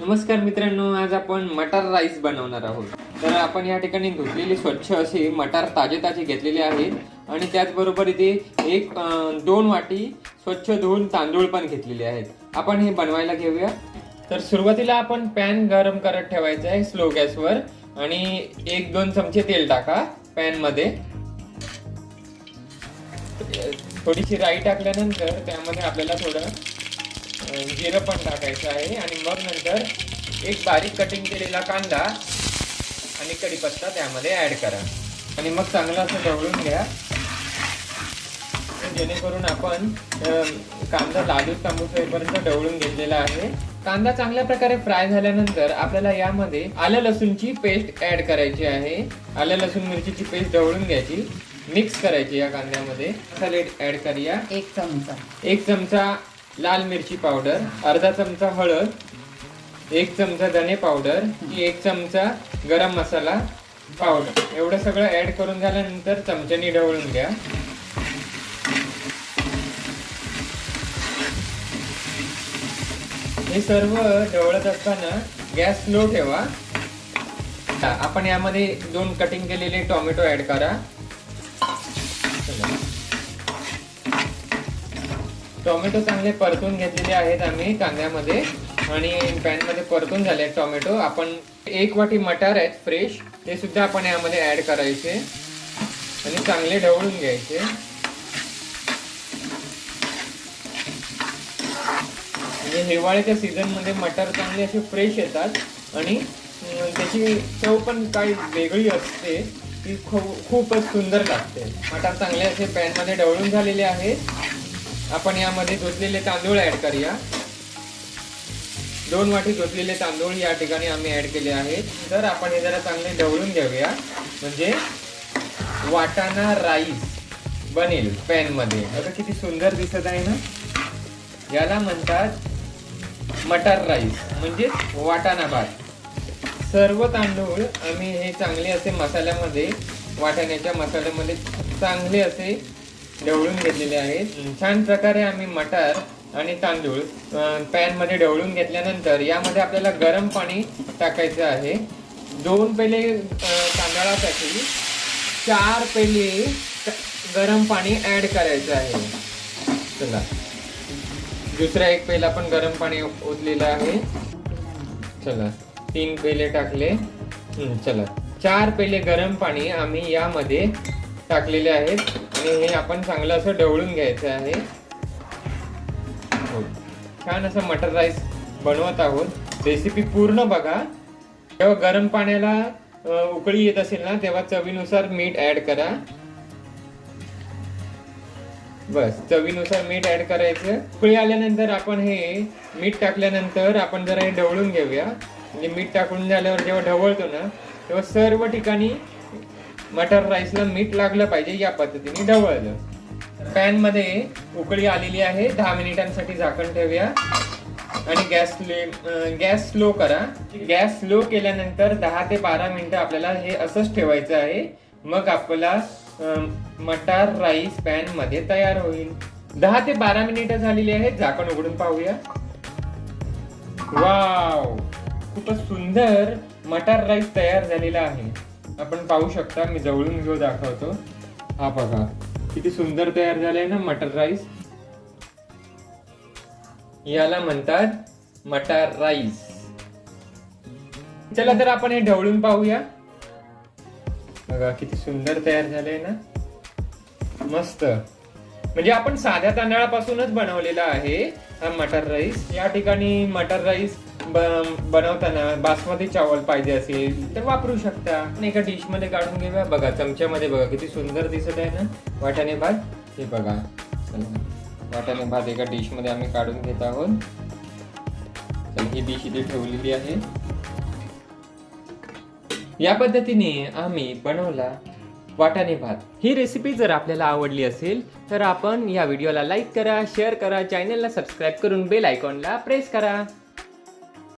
नमस्कार मित्रांनो आज आपण मटार राईस बनवणार आहोत. तर आपण या ठिकाणी धुतलेली स्वच्छ असे मटार ताजे ताजे घेतलेले आहेत आणि त्याचबरोबर इथे एक दोन वाटी स्वच्छ धुवून तांदूळ पण घेतलेले आहेत. आपण हे बनवायला घेऊया. तर सुरुवातीला आपण पॅन गरम करत ठेवायचं आहे स्लो गॅसवर. आणि एक दोन चमचे तेल टाका पॅनमध्ये. थोडीशी राई टाकल्यानंतर त्यामध्ये आपल्याला थोडं जिरं पण टाकायचं आहे. आणि मग नंतर एक बारीक कटिंग केलेला कांदा आणि कढीपत्ता त्यामध्ये ऍड करा. आणि मग चांगलं असं ढवळून घ्या. जेणेकरून आपण कांदा लालूच तांबूस होईपर्यंत ढवळून घेतलेला आहे. कांदा चांगल्या प्रकारे फ्राय झाल्यानंतर आपल्याला यामध्ये आलं लसूणची पेस्ट ऍड करायची आहे. आलं लसूण मिरचीची पेस्ट ढवळून घ्यायची. मिक्स करायची या कांद्यामध्ये. मसाले ऍड करूया. एक चमचा. एक चमचा लाल मिरची पावडर अर्धा चमचा हळद एक चमचा धने पावडर एक चमचा गरम मसाला पावडर. एवढं सगळं ऍड करून झाल्यानंतर चमच्यानी ढवळून घ्या. हे सर्व ढवळत असताना गॅस स्लो ठेवा. आपण यामध्ये दोन कटिंग केलेले टोमॅटो ऍड करा. टोमॅटो चांगले परतून घेतलेले आहेत आम्ही कांद्यामध्ये. आणि पॅनमध्ये परतून झाले आहेत टोमॅटो. आपण एक वाटी मटार आहेत फ्रेश. ते सुद्धा आपण यामध्ये ऍड करायचे. आणि चांगले ढवळून घ्यायचे. म्हणजे हिवाळ्याच्या सीझनमध्ये मटार चांगले असे फ्रेश येतात. आणि त्याची चव पण काही वेगळी असते. ती खूप खूपच सुंदर लागते. मटार चांगले असे पॅनमध्ये ढवळून झालेले आहेत. आपण यामध्ये धुतलेले तांदूळ ऍड करूया. दोन वाटी धुतलेले तांदूळ या ठिकाणी आम्ही ऍड केले आहेत. तर आपण हे जरा चांगले ढवळून घेऊया. म्हणजे वाटाणा राईस बनेल पॅनमध्ये आता किती सुंदर दिसत आहे ना? याला म्हणतात मटार राईस म्हणजे वाटाणा भात. सर्व तांदूळ आम्ही हे चांगले असे मसाल्यामध्ये वाटाण्याच्या मसाल्यामध्ये चांगले असे ढवळून घेतलेले आहेत. छान प्रकारे आम्ही मटार आणि तांदूळ पॅनमध्ये ढवळून घेतल्यानंतर यामध्ये आपल्याला गरम पाणी टाकायचं आहे. दोन पेले तांदळासाठी चार पेले गरम पाणी ऍड करायचं आहे. चला. दुसरा एक पेला पण गरम पाणी ओतलेलं आहे. चला. तीन पेले टाकले. चला. चार पेले गरम पाणी आम्ही यामध्ये टाकलेले आहेत. आणि हे आपण चांगलं असं ढवळून घ्यायचं आहे. हो. छान असं मटर राईस बनवत आहोत. रेसिपी पूर्ण बघा. जेव्हा गरम पाण्याला उकळी येत असेल ना तेव्हा चवीनुसार मीठ ऍड करा. बस चवीनुसार मीठ ऍड करायचं. उकळी आल्यानंतर आपण हे मीठ टाकल्यानंतर आपण जरा हे ढवळून घेऊया. म्हणजे मीठ टाकून झाल्यावर जेव्हा ढवळतो ना तेव्हा सर्व ठिकाणी मटर राईसला मीठ लागलं पाहिजे या पद्धतीने ढवळलं. पॅनमध्ये उकळी आलेली आहे. दहा मिनिटांसाठी झाकण ठेवूया. आणि गॅस गॅस स्लो करा. गॅस स्लो केल्यानंतर दहा ते बारा मिनिटं आपल्याला हे असंच ठेवायचं आहे. मग आपला मटार राईस पॅनमध्ये तयार होईल. दहा ते बारा मिनिटं झालेली आहेत. झाकण उघडून पाहूया. वाव! खूपच सुंदर मटार राईस तयार झालेला आहे. आपण पाहू शकता मी जवळून घेऊ दाखवतो हा बघा. किती सुंदर तयार झालाय ना मटर राईस. याला म्हणतात मटार राईस. चला तर आपण हे ढवळून पाहूया. बघा किती सुंदर तयार झालंय ना. मस्त. म्हणजे आपण साध्या तांदळापासूनच बनवलेला आहे हा मटर राईस. या ठिकाणी मटर राईस ब- बनवताना बासमती चावल पाहिजे असेल तर वापरू शकता. आणि एका डिशमध्ये काढून घेऊया. बघा चमच्यामध्ये बघा किती सुंदर दिसत आहे ना? वाटाणे भात. हे बघा. चला. वाटाणे भात एका डिशमध्ये आम्ही काढून घेत आहोत. चला, ही डिश इथे ठेवलेली आहे. या पद्धतीने आम्ही बनवला वाटाणे भात. ही रेसिपी जर आपल्याला आवडली असेल तर आपण या व्हिडिओला लाईक करा शेअर करा चॅनलला सबस्क्राईब करून बेल आयकॉनला प्रेस करा.